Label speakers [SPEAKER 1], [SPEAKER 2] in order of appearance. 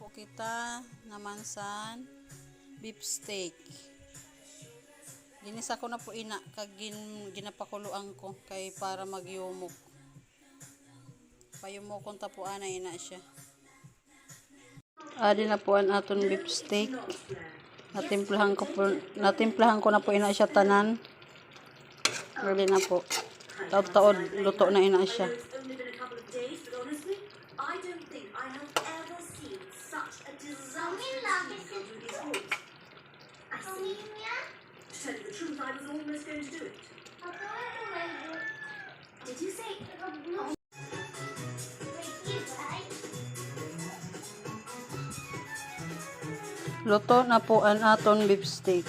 [SPEAKER 1] po kita naman sa beef steak. Ginisa ko na po ina kag gin, ginapakuluan ko kay para magyumok. Payumokon ta po ana ina siya. Adi na po ang aton beef steak. Natimplahan ko po, natimplahan ko na po ina siya tanan. Gali na po. Taod-taod luto na ina siya.
[SPEAKER 2] A to tell you the truth, I was almost going to do it. Did you say?
[SPEAKER 1] Luto na po ang aton beef steak.